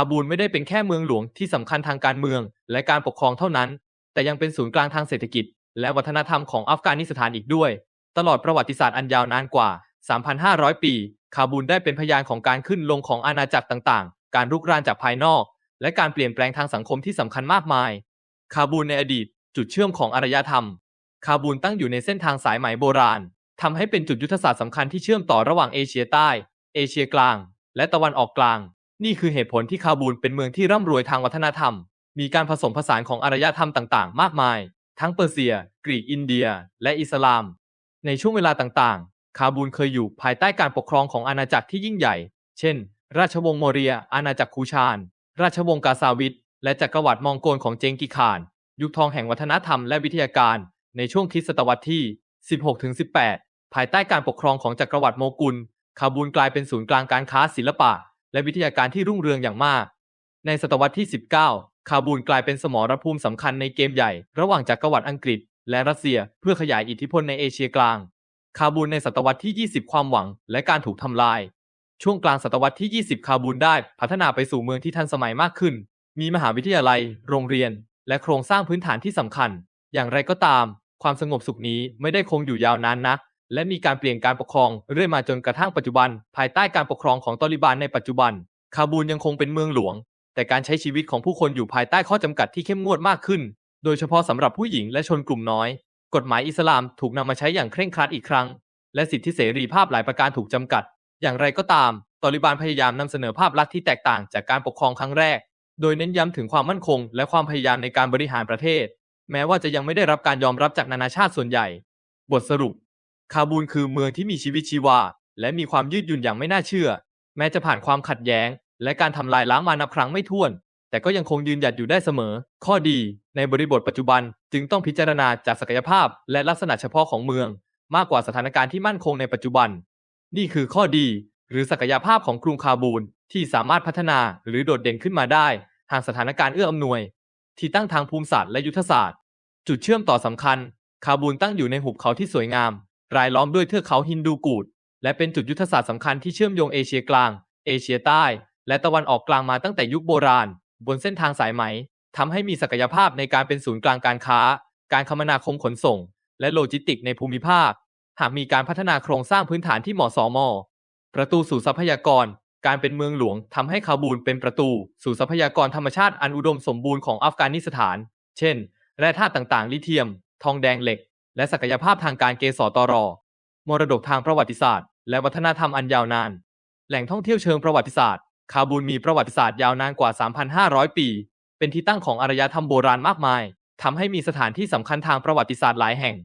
าบูลไม่ได้เป็นแค่เมืองหลวงที่สำคัญทางการเมืองและการปกครองเท่านั้น แต่ยังเป็นศูนย์กลางทางเศรษฐกิจ และวัฒนธรรมของอัฟกานิสถานอีกด้วย ตลอดประวัติศาสตร์อันยาวนานกว่า 3,500 ปี คาบูลได้เป็นพยานของการขึ้นลงของอาณาจักรต่างๆ การรุกรานจากภายนอก และการเปลี่ยนแปลงทางสังคมที่สำคัญมากมาย คาบูลในอดีต จุดเชื่อมของอารยธรรม คาบูลตั้งอยู่ในเส้นทางสายไหมโบราณทำให้เป็นจุดยุทธศาสตร์สำคัญที่เชื่อมต่อระหว่างเอเชียใต้ เอเชียกลาง และตะวันออกกลาง นี่คือเหตุผลที่คาบูลเป็นเมืองที่ร่ำรวยทางวัฒนธรรม มีการผสมผสานของอารยธรรมต่างๆ มากมาย ทั้งเปอร์เซีย กรีกอินเดีย และอิสลาม ในช่วงเวลาต่างๆ คาบูลเคยอยู่ภายใต้การปกครองของอาณาจักรที่ยิ่งใหญ่ เช่น ราชวงศ์โมเรีย อาณาจักรคูชาน ราชวงศ์กาซาวิดและจักรวรรดิมองโกลของเจงกิข่าน ยุคทองแห่งวัฒนธรรมและวิทยาการ ในช่วงคริสตศตวรรษที่ 16-18 ภายใต้การปกครองของจักรวรรดิโมกุล คาบูลกลายเป็นศูนย์กลางการค้าศิลปะ และวิทยาการที่รุ่งเรืองอย่างมาก ในศตวรรษที่ 19 คาบูลกลายเป็นสมรภูมิสำคัญในเกมใหญ่ ระหว่างจักรวรรดิอังกฤษ และรัสเซียเพื่อขยายอิทธิพลในเอเชียกลาง คาบูลในศตวรรษที่ 20 ความหวัง และการถูกทำลาย ช่วงกลางศตวรรษที่ 20 คาบูลได้พัฒนาไปสู่เมืองที่ทันสมัยมากขึ้น มีมหาวิทยาลัย โรงเรียน และโครงสร้างพื้นฐานที่สำคัญ อย่างไรก็ตาม ความสงบสุขนี้ไม่ได้คงอยู่ยาวนานนัก และมีการเปลี่ยนการปกครองเรื่อยมาจนกระทั่งปัจจุบัน ภายใต้การปกครองของตอริบานในปัจจุบัน คาบูลยังคงเป็นเมืองหลวง แต่การใช้ชีวิตของผู้คนอยู่ภายใต้ข้อจำกัดที่เข้มงวดมากขึ้น โดยเฉพาะสำหรับผู้หญิงและชนกลุ่มน้อย กฎหมายอิสลามถูกนำมาใช้อย่างเคร่งครัดอีกครั้ง และสิทธิเสรีภาพหลายประการถูกจำกัด อย่างไรก็ตาม ตอริบานพยายามนำเสนอภาพลักษณ์ที่แตกต่างจากการปกครองครั้งแรก โดยเน้นย้ำถึงความมั่นคง และความพยายามในการบริหารประเทศ แม้ว่าจะยังไม่ได้รับการยอมรับจากนานาชาติส่วนใหญ่ บทสรุป คาบูลคือเมืองที่มีชีวิตชีวา และมีความยืดหยุ่นอย่างไม่น่าเชื่อ แม้จะผ่านความขัดแย้ง และการทำลายล้างมานับครั้งไม่ถ้วน แต่ก็ยังคงยืนหยัดอยู่ได้เสมอ ข้อดีในบริบทปัจจุบันจึงต้องพิจารณาจากศักยภาพ และลักษณะเฉพาะของเมือง มากกว่าสถานการณ์ที่มั่นคงในปัจจุบัน นี่คือข้อดี หรือศักยภาพของกรุงคาบูลที่สามารถพัฒนาหรือโดดเด่นขึ้นมาได้หากสถานการณ์เอื้ออำนวย ที่ตั้งทางภูมิศาสตร์และยุทธศาสตร์ จุดเชื่อมต่อสำคัญ คาบูลตั้งอยู่ในหุบเขาที่สวยงาม รายล้อมด้วยเทือกเขาฮินดูกูด และเป็นจุดยุทธศาสตร์สำคัญที่เชื่อมโยงเอเชียกลาง เอเชียใต้ และตะวันออกกลางมาตั้งแต่ยุคโบราณ บนเส้นทางสายไหมทำให้มีศักยภาพในการเป็นศูนย์กลางการค้า การคมนาคมขนส่ง และโลจิสติกในภูมิภาค หากมีการพัฒนาโครงสร้างพื้นฐานที่เหมาะสมประตูสู่ทรัพยากร การเป็นเมืองหลวงทำให้คาบูลเป็นประตู สู่ทรัพยากรธรรมชาติอันอุดมสมบูรณ์ของอัฟกานิสถาน เช่น แร่ธาตุต่างๆ ลิเธียม ทองแดงเหล็ก และศักยภาพทางการเกสรตรมรดกทางประวัติศาสตร์ และวัฒนธรรมอันยาวนาน แหล่งท่องเที่ยวเชิงประวัติศาสตร์ คาบูลมีประวัติศาสตร์ยาวนานกว่า 3,500 ปี เป็นที่ตั้งของอารยธรรมโบราณมากมายทำให้มีสถานที่สำคัญทางประวัติศาสตร์หลายแห่ง